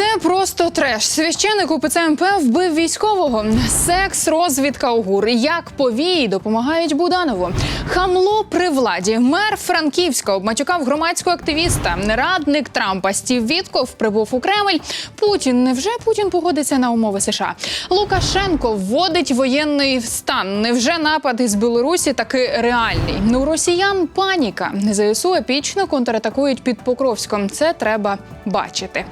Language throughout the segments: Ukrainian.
Це просто треш. Священик УПЦ МП вбив військового. Секс, розвідка ОГУР. Як повії допомагають Буданову. Хамло при владі. Мер Франківська обматюкав громадського активіста. Радник Трампа Стів Вітков прибув у Кремль. Путін невже Путін погодиться на умови США? Лукашенко вводить воєнний стан. Невже напад із Білорусі таки реальний? Ну, росіян паніка. ЗСУ епічно контратакують під Покровськом. Це треба бачити.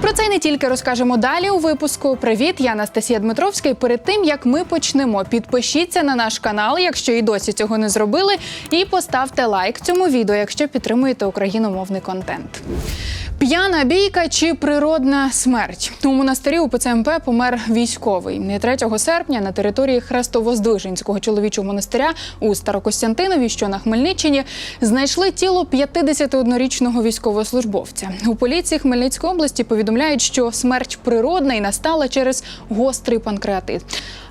Про це й не тільки розкажемо далі у випуску. Привіт, я Анастасія Дмитровська. І перед тим як ми почнемо, підпишіться на наш канал, якщо і досі цього не зробили, і поставте лайк цьому відео, якщо підтримуєте україномовний контент. П'яна бійка чи природна смерть у монастирі у ПЦМП помер військовий. Не 3 серпня на території Хрестовоздвиженського чоловічого монастиря у Старокостянтинові, що на Хмельниччині, знайшли тіло 51-річного військовослужбовця. У поліції Хмельницької області повідомляють, що смерть природна і настала через гострий панкреатит.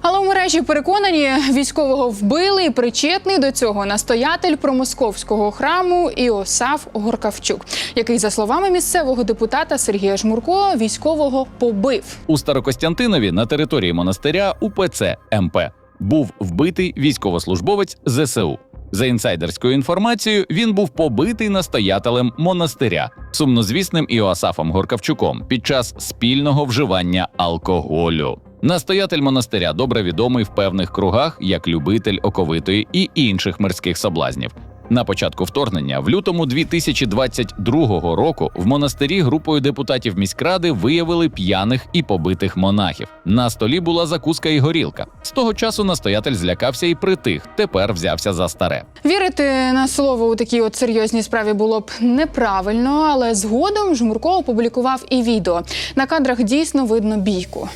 Але у мережі переконані, військового вбили і причетний до цього настоятель промосковського храму Іосаф Горкавчук, який, за словами місцевого депутата Сергія Жмурко, військового побив. У Старокостянтинові на території монастиря УПЦ МП був вбитий військовослужбовець ЗСУ. За інсайдерською інформацією, він був побитий настоятелем монастиря сумнозвісним Іоасафом Горкавчуком під час спільного вживання алкоголю. Настоятель монастиря добре відомий в певних кругах як любитель оковитої і інших мирських соблазнів. На початку вторгнення, в лютому 2022 року, в монастирі групою депутатів міськради виявили п'яних і побитих монахів. На столі була закуска і горілка. З того часу настоятель злякався і притих. Тепер взявся за старе. Вірити на слово у такій от серйозній справі було б неправильно, але згодом Жмурко опублікував і відео. На кадрах дійсно видно бійку.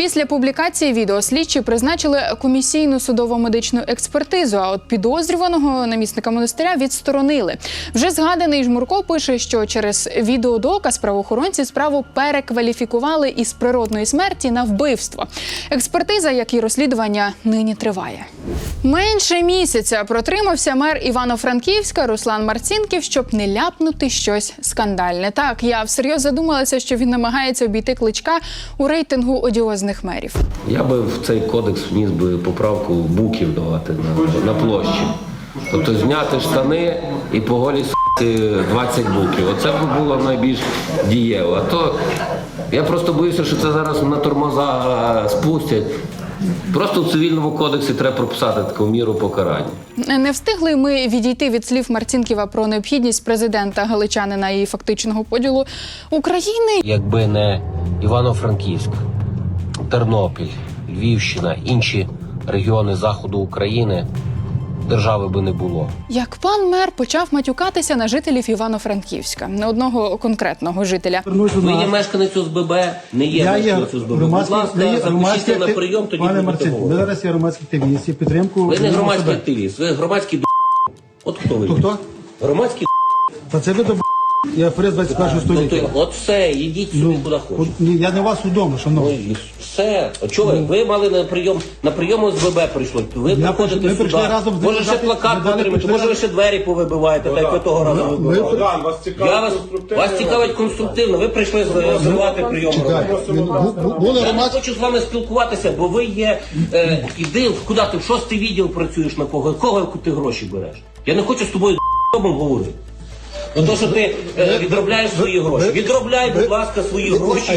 Після публікації відео слідчі призначили комісійну судово-медичну експертизу. А от підозрюваного намісника монастиря відсторонили. Вже згаданий Жмурко пише, що через відеодоказ правоохоронці справу перекваліфікували із природної смерті на вбивство. Експертиза, як і розслідування, нині триває. Менше місяця протримався мер Івано-Франківська Руслан Марцінків, щоб не ляпнути щось скандальне. Так, я всерйоз задумалася, що він намагається обійти кличка у рейтингу одіозних мерів. Я би в цей кодекс вніс би поправку буків давати на, на площі. Тобто зняти штани і по голі с**ти 20 буків. Оце б було найбільш дієво. А то я просто боюся, що це зараз на тормоза спустять. Просто в цивільному кодексі треба прописати таку міру покарання. Не встигли ми відійти від слів Марцінківа про необхідність президента Галичанина і фактичного поділу України. Якби не Івано-Франківськ, Тернопіль, Львівщина, інші регіони заходу України, держави би не було. Як пан мер почав матюкатися на жителів Івано-Франківська, не одного конкретного жителя. Ви є мешканець ОСББ, не є Я мешканець ОСББ. Будь ласка, запишіться на прийом, тоді Пане Марцин, ви зараз є громадський активіст і підтримку. Ви не громадський активіст, ви громадський. От хто ви? То хто? Громадський Та це ви до я перед 21 д***. століття. От все, йдіть собі куди хочете. ні, я не у вас вдома, Ну, шановні. все. Чого ви? Ви мали на прийом, на прийом ОСББ прийшло. Ви Я приходите ми сюди. разом з Може ще депутатами, плакат ми дали потримати, прийшли може ви разом. ще двері повибиваєте, так як ви того разу Ми- вибивали. Богдан, вас цікавить Я вас, конструктивно. вас цікавить конструктивно. Ви прийшли зривати прийом. Чекайте, громадян. ну, бу- бу- були Я не громадські. хочу з вами спілкуватися, бо ви є. Е, іди, в- куди ти в шостий відділ працюєш на кого? Кого ти гроші береш? Я не хочу з тобою д***бом говорити. Ну то, що ти е, відробляєш свої гроші. Відробляй, будь ласка, свої гроші.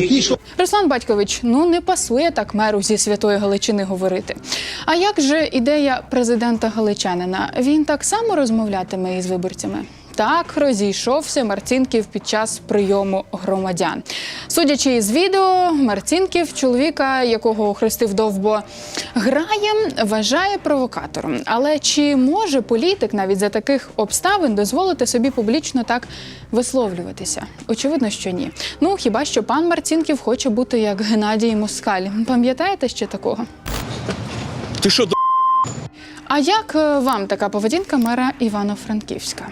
Руслан Батькович, ну не пасує так меру зі святої Галичини говорити. А як же ідея президента Галичанина? Він так само розмовлятиме із виборцями? Так розійшовся Марцінків під час прийому громадян. Судячи із відео, Марцінків, чоловіка, якого охрестив довбо грає, вважає провокатором. Але чи може політик навіть за таких обставин дозволити собі публічно так висловлюватися? Очевидно, що ні. Ну хіба що пан Марцінків хоче бути як Геннадій Москаль. Пам'ятаєте ще такого? Ти що, А як е, вам така поведінка мера Івано-Франківська?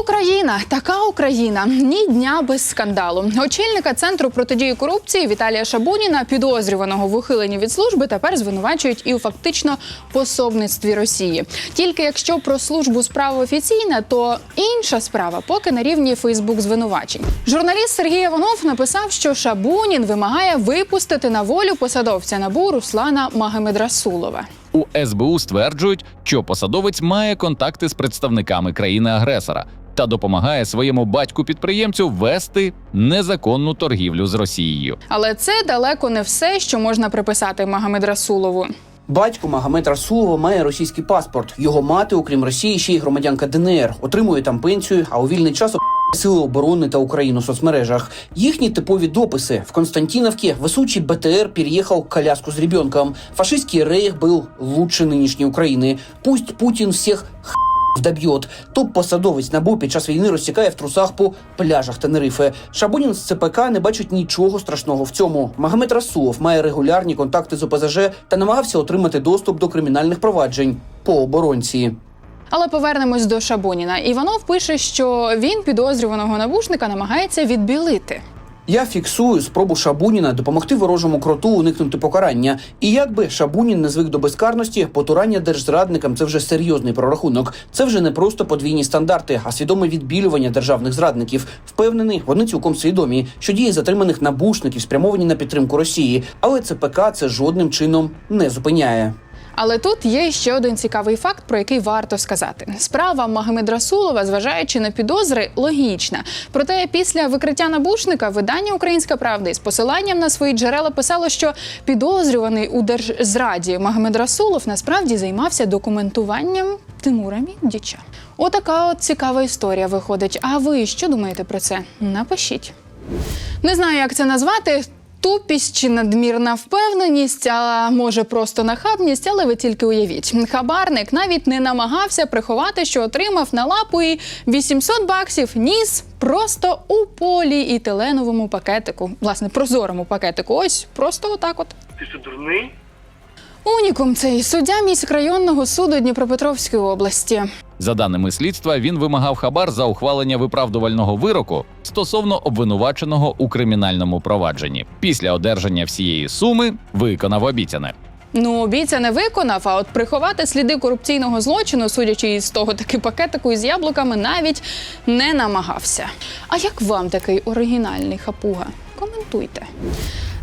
Україна, така Україна, ні дня без скандалу. Очільника центру протидії корупції Віталія Шабуніна, підозрюваного в ухиленні від служби, тепер звинувачують і у фактично пособництві Росії. Тільки якщо про службу справа офіційна, то інша справа поки на рівні Фейсбук звинувачень. Журналіст Сергій Іванов написав, що Шабунін вимагає випустити на волю посадовця набу Руслана Магомедрасулова. У СБУ стверджують, що посадовець має контакти з представниками країни-агресора та допомагає своєму батьку-підприємцю вести незаконну торгівлю з Росією. Але це далеко не все, що можна приписати Магомедрасулову. Батько Магомед Расулова має російський паспорт. Його мати, окрім Росії, ще й громадянка ДНР, отримує там пенсію, а у вільний час Сили оборони та Україну в соцмережах. Їхні типові дописи в Константиновке высучий БТР переехал коляску с ребенком. Фашистский рейх был лучше нынешней Украины. Пусть Путин всех х... вдоб'єт. Топ-посадовець НАБУ під час війни розтікає в трусах по пляжах Тенерифе. Шабунін з ЦПК не бачить нічого страшного в цьому. Магомед Расулов має регулярні контакти з ОПЗЖ та намагався отримати доступ до кримінальних проваджень по оборонці. Але повернемось до Шабуніна. Іванов пише, що він підозрюваного навушника намагається відбілити. Я фіксую спробу Шабуніна допомогти ворожому кроту уникнути покарання. І якби Шабунін не звик до безкарності, потурання держзрадникам це вже серйозний прорахунок. Це вже не просто подвійні стандарти, а свідоме відбілювання державних зрадників. Впевнений, вони цілком свідомі, що дії затриманих набушників спрямовані на підтримку Росії, але ЦПК це жодним чином не зупиняє. Але тут є ще один цікавий факт, про який варто сказати. Справа Магомедрасулова, зважаючи на підозри, логічна. Проте після викриття набушника видання Українська Правда із посиланням на свої джерела писало, що підозрюваний у держзраді Магомедрасулов насправді займався документуванням Тимура Міндіча. Отака от цікава історія виходить. А ви що думаєте про це? Напишіть. Не знаю, як це назвати. Тупість чи надмірна впевненість, а може просто нахабність, але ви тільки уявіть. Хабарник навіть не намагався приховати, що отримав на лапу і 800 баксів ніс просто у поліетиленовому пакетику. Власне, прозорому пакетику. Ось просто отак от. Ти що дурний? Унікум цей суддя міськрайонного суду Дніпропетровської області. За даними слідства, він вимагав хабар за ухвалення виправдувального вироку стосовно обвинуваченого у кримінальному провадженні. Після одержання всієї суми виконав обіцяне. Ну, обіцяне виконав, а от приховати сліди корупційного злочину, судячи із того таки пакетику із яблуками, навіть не намагався. А як вам такий оригінальний хапуга? Коментуйте.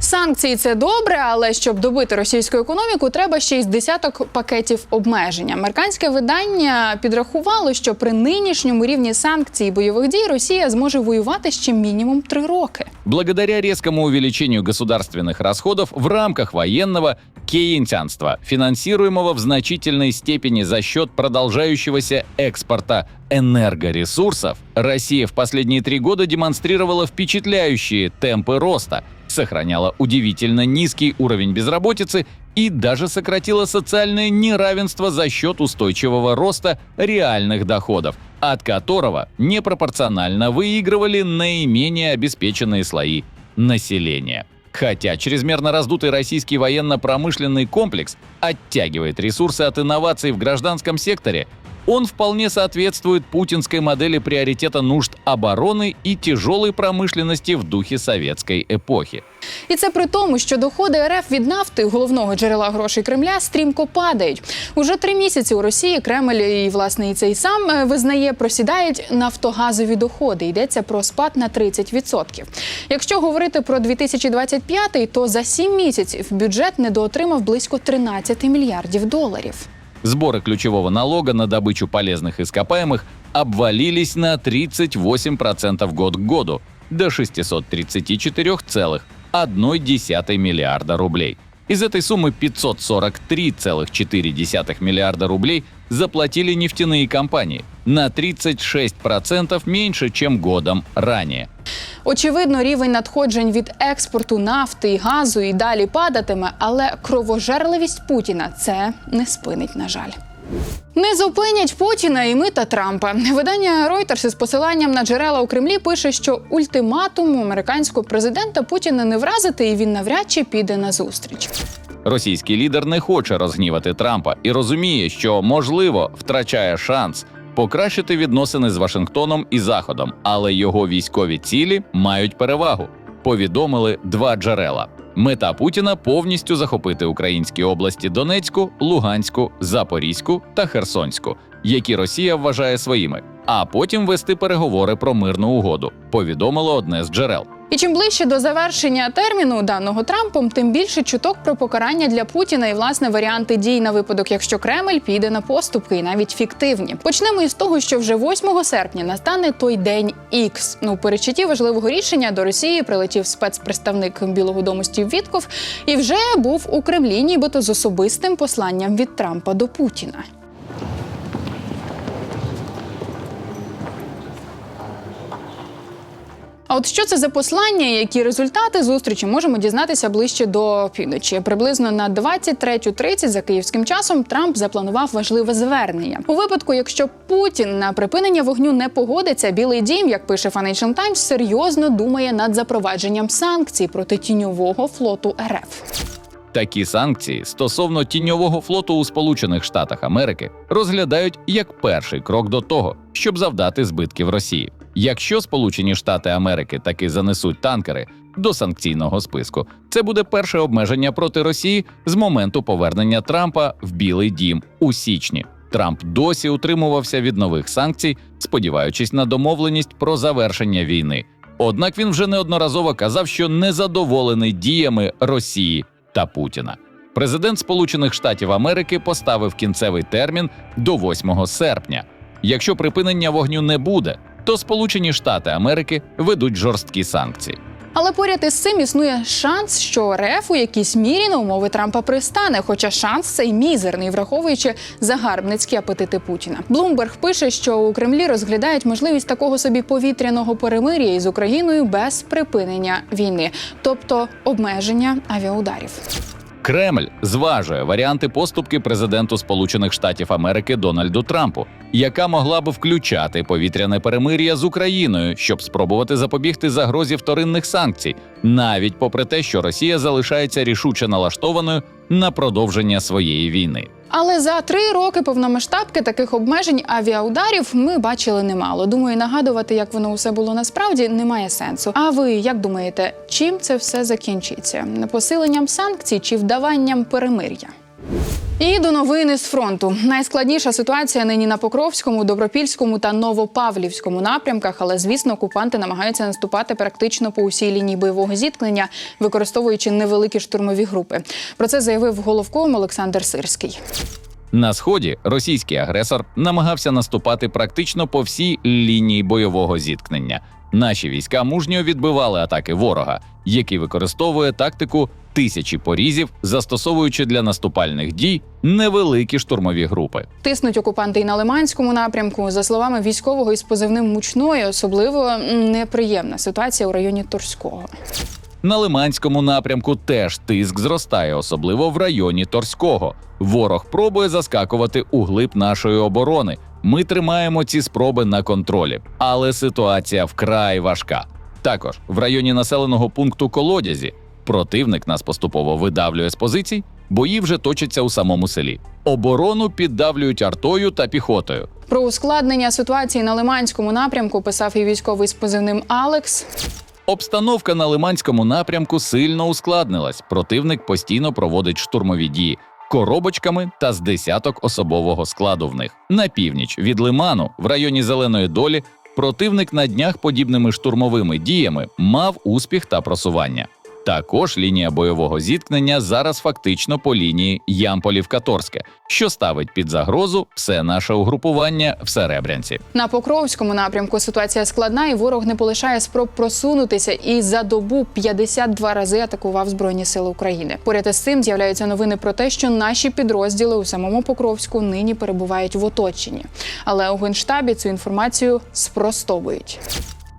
Санкції це добре, але щоб добити російську економіку, треба ще й з десяток пакетів обмеження. Американське видання підрахувало, що при нинішньому рівні санкцій і бойових дій Росія зможе воювати ще мінімум три роки. Благодаря резкому увеличению государственных расходов в рамках военного кейнтянства, финансируемого в значительной степени за счет продолжающегося экспорта энергоресурсов, Россия в последние три года демонстрировала впечатляющие темпы роста, сохраняла удивительно низкий уровень безработицы и даже сократила социальное неравенство за счет устойчивого роста реальных доходов, от которого непропорционально выигрывали наименее обеспеченные слои населения. Хотя чрезмерно раздутый российский военно-промышленный комплекс оттягивает ресурсы от инноваций в гражданском секторе, он вполне соответствует путинской модели приоритета нужд обороны и тяжелой промышленности в духе советской эпохи. І це при тому, що доходи РФ від нафти, головного джерела грошей Кремля, стрімко падають. Уже три місяці у Росії Кремль і власне і цей сам е, визнає, просідають нафтогазові доходи. Йдеться про спад на 30%. Якщо говорити про 2025, то за сім місяців бюджет недоотримав близько 13 мільярдів доларів. Сборы ключевого налога на добычу полезных ископаемых обвалились на 38% год к году до 634,1 миллиарда рублей. Из этой суммы 543,4 миллиарда рублей заплатили нефтяные компании на 36% меньше, чем годом ранее. Очевидно, рівень надходжень від експорту нафти і газу і далі падатиме, але кровожерливість Путіна це не спинить, на жаль. Не зупинять Путіна і ми та Трампа. Видання Reuters із посиланням на джерела у Кремлі пише, що ультиматуму американського президента Путіна не вразити, і він навряд чи піде на зустріч. Російський лідер не хоче розгнівати Трампа і розуміє, що можливо втрачає шанс покращити відносини з Вашингтоном і Заходом, але його військові цілі мають перевагу. Повідомили два джерела. Мета Путіна повністю захопити українські області Донецьку, Луганську, Запорізьку та Херсонську, які Росія вважає своїми, а потім вести переговори про мирну угоду. Повідомило одне з джерел. І чим ближче до завершення терміну даного Трампом, тим більше чуток про покарання для Путіна і власне варіанти дій на випадок, якщо Кремль піде на поступки, і навіть фіктивні. Почнемо із того, що вже 8 серпня настане той день Ікс. Ну, у передчутті важливого рішення до Росії прилетів спецпредставник Білого Дому Стів Вітков і вже був у Кремлі, нібито з особистим посланням від Трампа до Путіна. А от що це за послання, які результати зустрічі можемо дізнатися ближче до півночі. Приблизно на 23.30 за київським часом Трамп запланував важливе звернення. У випадку, якщо Путін на припинення вогню не погодиться, Білий Дім, як пише Financial Times, серйозно думає над запровадженням санкцій проти тіньового флоту РФ. Такі санкції стосовно тіньового флоту у Сполучених Штатах Америки розглядають як перший крок до того, щоб завдати збитків Росії. Якщо Сполучені Штати Америки таки занесуть танкери до санкційного списку, це буде перше обмеження проти Росії з моменту повернення Трампа в Білий Дім у січні. Трамп досі утримувався від нових санкцій, сподіваючись на домовленість про завершення війни. Однак він вже неодноразово казав, що незадоволений діями Росії та Путіна. Президент Сполучених Штатів Америки поставив кінцевий термін до 8 серпня. Якщо припинення вогню не буде, то Сполучені Штати Америки ведуть жорсткі санкції. Але поряд із цим існує шанс, що РФ у якійсь мірі на умови Трампа пристане, хоча шанс цей мізерний, враховуючи загарбницькі апетити Путіна. Блумберг пише, що у Кремлі розглядають можливість такого собі повітряного перемир'я із Україною без припинення війни, тобто обмеження авіаударів. Кремль зважує варіанти поступки президенту Сполучених Штатів Америки Дональду Трампу, яка могла б включати повітряне перемир'я з Україною, щоб спробувати запобігти загрозі вторинних санкцій, навіть попри те, що Росія залишається рішуче налаштованою на продовження своєї війни. Але за три роки повномасштабки таких обмежень авіаударів ми бачили немало. Думаю, нагадувати, як воно усе було насправді, немає сенсу. А ви як думаєте, чим це все закінчиться? Посиленням санкцій чи вдаванням перемир'я? І до новини з фронту. Найскладніша ситуація нині на Покровському, Добропільському та Новопавлівському напрямках, але звісно, окупанти намагаються наступати практично по усій лінії бойового зіткнення, використовуючи невеликі штурмові групи. Про це заявив головком Олександр Сирський. На сході російський агресор намагався наступати практично по всій лінії бойового зіткнення. Наші війська мужньо відбивали атаки ворога, який використовує тактику тисячі порізів, застосовуючи для наступальних дій невеликі штурмові групи. Тиснуть окупанти і на Лиманському напрямку. За словами військового із позивним мучною, особливо неприємна ситуація у районі Торського. На Лиманському напрямку теж тиск зростає, особливо в районі Торського. Ворог пробує заскакувати у глиб нашої оборони. Ми тримаємо ці спроби на контролі, але ситуація вкрай важка. Також в районі населеного пункту Колодязі противник нас поступово видавлює з позицій, бої вже точаться у самому селі. Оборону піддавлюють артою та піхотою. Про ускладнення ситуації на Лиманському напрямку писав і військовий з позивним Алекс. Обстановка на Лиманському напрямку сильно ускладнилась. Противник постійно проводить штурмові дії коробочками та з десяток особового складу в них. На північ від Лиману, в районі Зеленої долі, противник на днях подібними штурмовими діями мав успіх та просування. Також лінія бойового зіткнення зараз фактично по лінії Ямполів-Каторське, що ставить під загрозу все наше угрупування в Серебрянці. На Покровському напрямку ситуація складна, і ворог не полишає спроб просунутися і за добу 52 рази атакував Збройні Сили України. Поряд із цим з'являються новини про те, що наші підрозділи у самому Покровську нині перебувають в оточенні. Але у генштабі цю інформацію спростовують.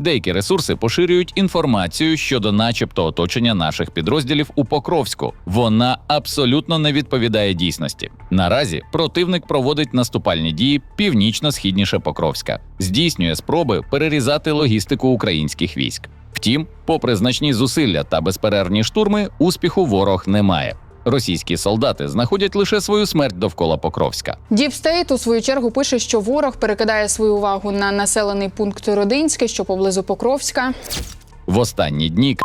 Деякі ресурси поширюють інформацію щодо, начебто, оточення наших підрозділів у Покровську. Вона абсолютно не відповідає дійсності. Наразі противник проводить наступальні дії північно-східніше Покровська, здійснює спроби перерізати логістику українських військ. Втім, попри значні зусилля та безперервні штурми, успіху ворог не має. Російські солдати знаходять лише свою смерть довкола Покровська. Діпстейт у свою чергу пише, що ворог перекидає свою увагу на населений пункт Родинське, що поблизу Покровська. В останні дні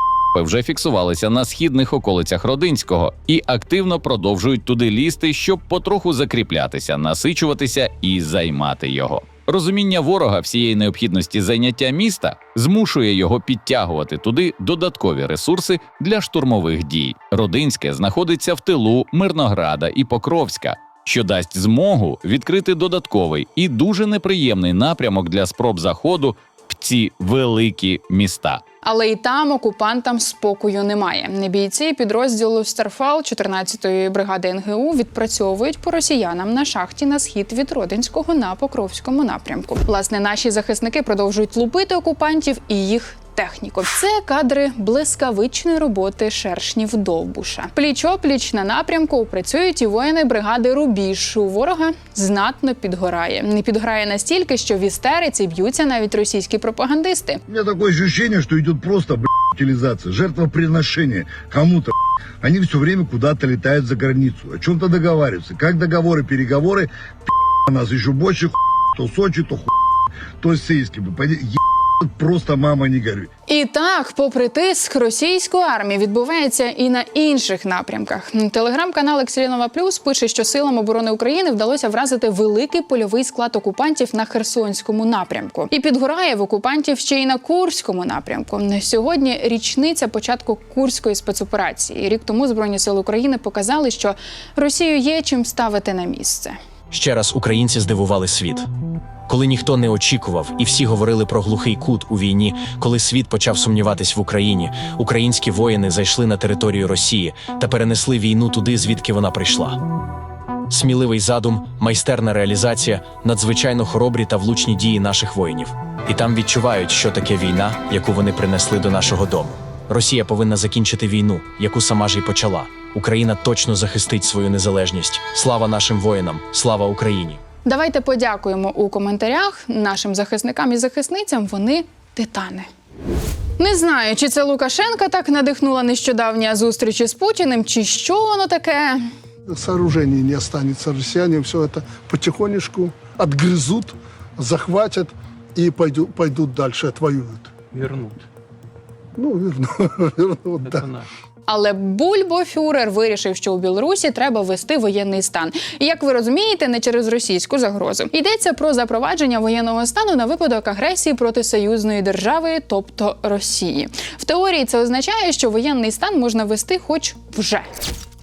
вже фіксувалися на східних околицях Родинського і активно продовжують туди лізти, щоб потроху закріплятися, насичуватися і займати його. Розуміння ворога всієї необхідності зайняття міста змушує його підтягувати туди додаткові ресурси для штурмових дій. Родинське знаходиться в тилу Мирнограда і Покровська, що дасть змогу відкрити додатковий і дуже неприємний напрямок для спроб заходу в ці великі міста. Але і там окупантам спокою немає. Бійці підрозділу Старфал 14-ї бригади НГУ відпрацьовують по росіянам на шахті на схід від Родинського на Покровському напрямку. Власне, наші захисники продовжують лупити окупантів і їх. Техніку це кадри блискавичної роботи шершнів Довбуша. Пліч опліч на напрямку працюють і воїни бригади Рубіж. У ворога знатно підгорає. Не підгорає настільки, що в істериці б'ються навіть російські пропагандисти. У меня такое ощущение, что идет просто утилизация, жертвоприношение кому-то. Они все время куда-то летают за границу, о чем-то договариваются. Как договоры, переговоры, нас еще больше то Сочи, то хуй, то Сейский. Просто мама не горюй. І так, попри тиск російської армії, відбувається і на інших напрямках. Телеграм-канал Екселінова Плюс пише, що силам оборони України вдалося вразити великий польовий склад окупантів на Херсонському напрямку. І підгорає в окупантів ще й на Курському напрямку. Сьогодні річниця початку курської спецоперації. Рік тому збройні сили України показали, що Росію є чим ставити на місце. Ще раз українці здивували світ. Коли ніхто не очікував, і всі говорили про глухий кут у війні, коли світ почав сумніватись в Україні, українські воїни зайшли на територію Росії та перенесли війну туди, звідки вона прийшла. Сміливий задум, майстерна реалізація, надзвичайно хоробрі та влучні дії наших воїнів. І там відчувають, що таке війна, яку вони принесли до нашого дому. Росія повинна закінчити війну, яку сама ж і почала. Україна точно захистить свою незалежність. Слава нашим воїнам, слава Україні! Давайте подякуємо у коментарях нашим захисникам і захисницям. Вони титани. Не знаю, чи це Лукашенка так надихнула нещодавня зустріч із Путіним, чи що воно таке. сооружений не останется. Россияне все это потихонечку отгрызут, захватят и пойдут, пойдут дальше, отвоюют. Вернут. Ну, верну- вернут, да. Это наш. Але Бульбофюрер вирішив, що у Білорусі треба ввести воєнний стан. І як ви розумієте, не через російську загрозу. Йдеться про запровадження воєнного стану на випадок агресії проти союзної держави, тобто Росії. В теорії це означає, що воєнний стан можна ввести хоч вже.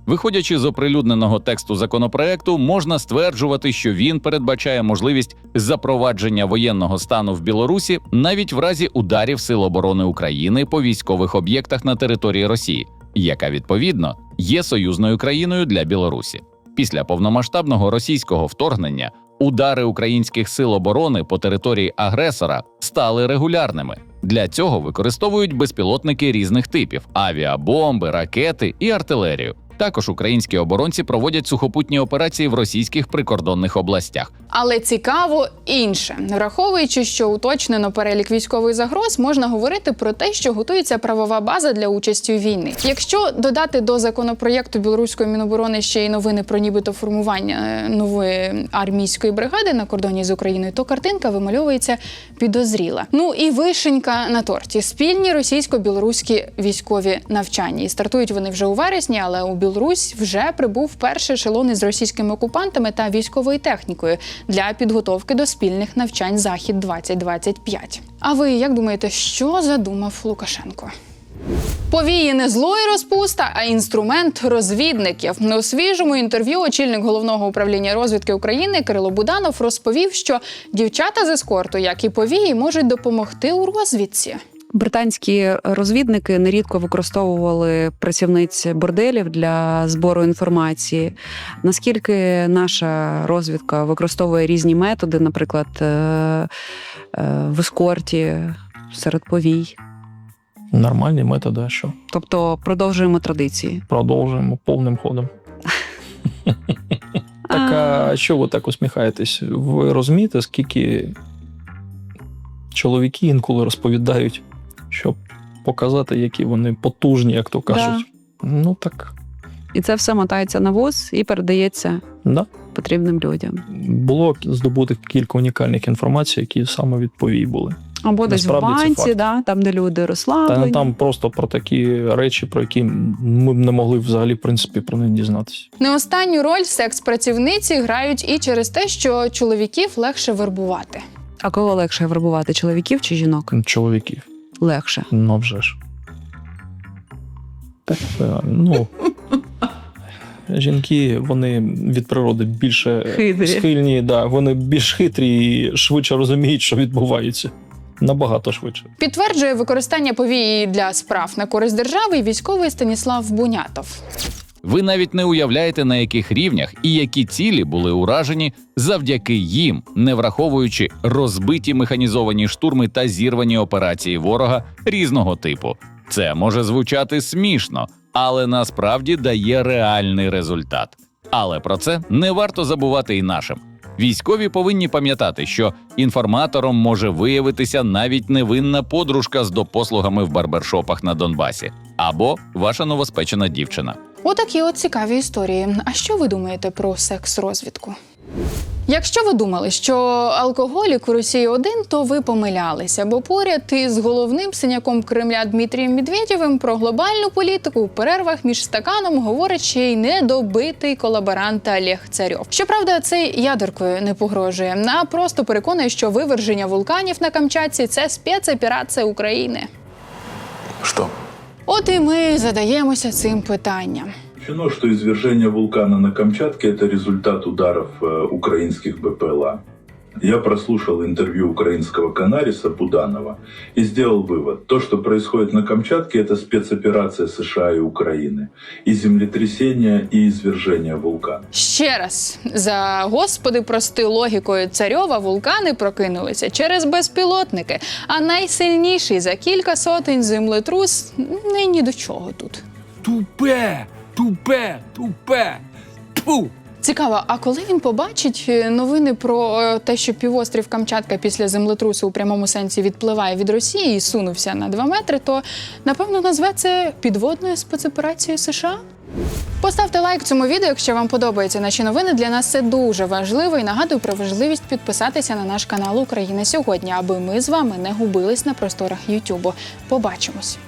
Виходячи з оприлюдненого тексту законопроекту, можна стверджувати, що він передбачає можливість запровадження воєнного стану в Білорусі навіть в разі ударів Сил оборони України по військових об'єктах на території Росії, яка відповідно є союзною країною для Білорусі. Після повномасштабного російського вторгнення удари українських сил оборони по території агресора стали регулярними. Для цього використовують безпілотники різних типів: авіабомби, ракети і артилерію. Також українські оборонці проводять сухопутні операції в російських прикордонних областях. Але цікаво інше, враховуючи, що уточнено перелік військових загроз, можна говорити про те, що готується правова база для участі у війни. Якщо додати до законопроєкту білоруської міноборони ще й новини про нібито формування е, нової армійської бригади на кордоні з Україною, то картинка вимальовується підозріла. Ну і вишенька на торті спільні російсько-білоруські військові навчання. І стартують вони вже у вересні, але у Білорусь вже прибув перший ешелон із російськими окупантами та військовою технікою для підготовки до спільних навчань Захід 2025 А ви як думаєте, що задумав Лукашенко? Повії не зло і розпуста, а інструмент розвідників. У свіжому інтерв'ю очільник головного управління розвідки України Кирило Буданов розповів, що дівчата з ескорту, як і повії, можуть допомогти у розвідці. Британські розвідники нерідко використовували працівниць борделів для збору інформації. Наскільки наша розвідка використовує різні методи, наприклад, е, е, в ескорті серед повій, Нормальні методи, а що? тобто продовжуємо традиції. Продовжуємо повним ходом. Так, а що ви так усміхаєтесь? Ви розумієте, скільки чоловіки інколи розповідають, щоб показати, які вони потужні, як то кажуть. Ну так, І це все мотається на вуз і передається Да. потрібним людям. Було здобути кілька унікальних інформацій, які саме від повій були. Або десь в банці, да, там, де люди Та розслаблені. там просто про такі речі, про які ми б не могли взагалі в принципі про них дізнатися. Не останню роль секс-працівниці грають і через те, що чоловіків легше вербувати. А кого легше вербувати? Чоловіків чи жінок? Чоловіків. Легше. Ну вже ж. Так, е, ну. Жінки, вони від природи більше Хитрі. схильні, да, вони більш хитрі і швидше розуміють, що відбувається. Набагато швидше. Підтверджує використання повії для справ на користь держави військовий Станіслав Бунятов. Ви навіть не уявляєте, на яких рівнях і які цілі були уражені завдяки їм, не враховуючи розбиті механізовані штурми та зірвані операції ворога різного типу. Це може звучати смішно, але насправді дає реальний результат. Але про це не варто забувати і нашим. Військові повинні пам'ятати, що інформатором може виявитися навіть невинна подружка з допослугами в барбершопах на Донбасі або ваша новоспечена дівчина. Отакі от цікаві історії. А що ви думаєте про секс-розвідку? Якщо ви думали, що алкоголік у Росії один, то ви помилялися, бо поряд із головним синяком Кремля Дмитрієм Медведєвим про глобальну політику у перервах між стаканом говорить ще й недобитий колаборант Олег Царьов. Щоправда, цей ядеркою не погрожує, а просто переконує, що виверження вулканів на Камчатці це спецоперація України. Что? От і ми задаємося цим питанням. Исключено, что извержение вулкана на Камчатке – это результат ударов э, украинских БПЛА. Я прослушал интервью украинского канариса Буданова и сделал вывод. То, что происходит на Камчатке, это спецоперация США и Украины. И землетрясение, и извержение вулкана. Ще раз за господи, прости логікою царьова вулкани прокинулися через безпілотники. А найсильніший за кілька сотень землетрус не ні до чого тут. Тупе, тупе, тупе. Тьфу! Цікаво, а коли він побачить е, новини про е, те, що півострів Камчатка після землетрусу у прямому сенсі відпливає від Росії і сунувся на 2 метри, то напевно назве це підводною спецоперацією США? Поставте лайк цьому відео, якщо вам подобаються наші новини. Для нас це дуже важливо і нагадую про важливість підписатися на наш канал Україна сьогодні, аби ми з вами не губились на просторах Ютубу. Побачимось.